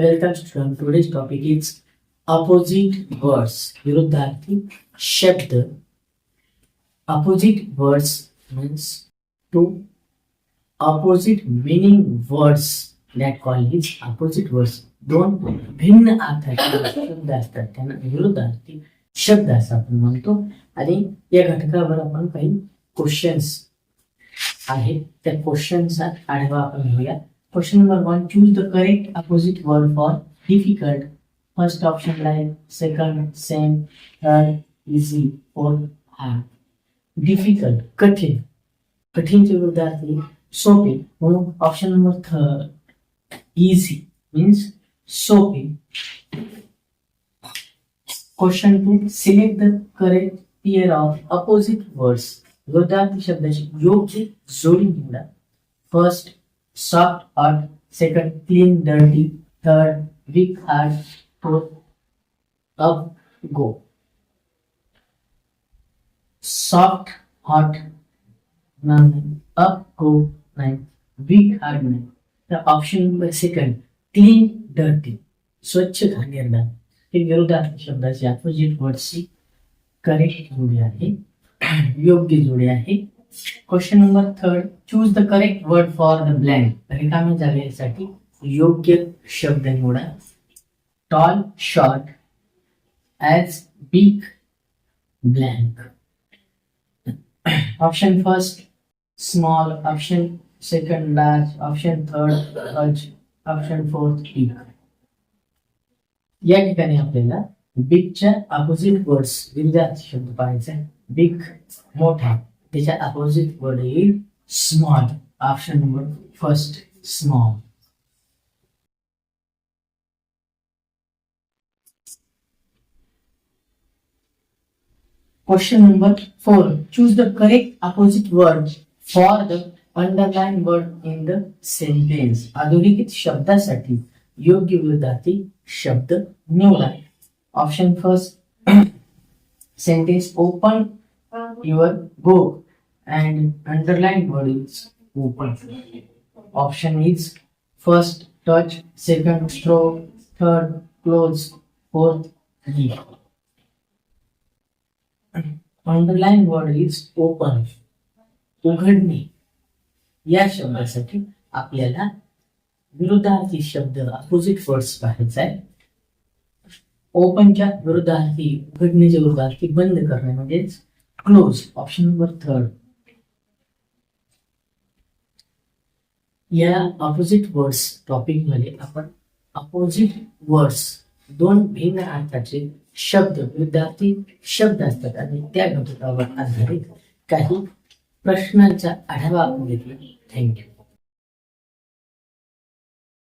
Welcome student today's topic is opposite words विरुद्धार्थी शब्द. Opposite words means to opposite meaning words that call is opposite words दोन भिन्न अर्थ असतात. त्यांना विरुद्धार्थी शब्द असं आपण म्हणतो. आणि या घटकावर आपण काही क्वेश्चन्स आहेत. त्या क्वेश्चनचा आढावा आपण घेऊयात question number one choose the correct opposite word for difficult first option like second same third easy fourth hard difficult कठीण. कठीणचे विरुद्धार्थी सोपे. म्हणून option number third easy means सोपे. Question two select the correct pair of opposite words विरुद्धार्थी शब्दाची योग्य जोडी निवडा. First soft hot, second clean dirty third weak hard fourth up go soft hot nine up go nine weak hard nine. तर option number second clean dirty स्वच्छ घाणेरडा हे विरोधार्थी शब्दाची opposite वर्डची correct जोडी आहे. योग्य जोडी आहे. Question number third choose the correct word for the blank रिकाम्या जागेसाठी योग्य शब्द निवडा. Tall short as big blank option first small option second large option third large. Option fourth big या ठिकाणी आपल्याला बिगच्या अपोजिट वर्ड्स विरुद्धार्थी शब्द पाहायचे बिग मोठा. त्याच्या अपोजिट वर्ड येईल small option number first small Question number four. Choose the correct opposite word for the underlined word in the sentence. अधोरेखित शब्दासाठी योग्य विरोधार्थी शब्द निवडा option first sentence open your book and underline word is open option is first touch second throw third close fourth leave underline word is open उघडणे. या शब्दासाठी आपल्याला विरुद्धार्थी शब्द अपोजिट वर्ड्स पाहायचा आहे. ओपनच्या विरुद्धार्थी उघडण्याच्या विरुद्धार्थी बंद करणे म्हणजेच क्लोज ऑप्शन number थर्ड या अपोजिट वर्ड्स टॉपिकमध्ये आपण अपोजिट वर्ड्स दोन भिन्न अर्थाचे शब्द विद्यार्थी शब्द असतात आणि त्या घटकावर आधारित काही प्रश्नांचा आढावा घेतला. थँक्यू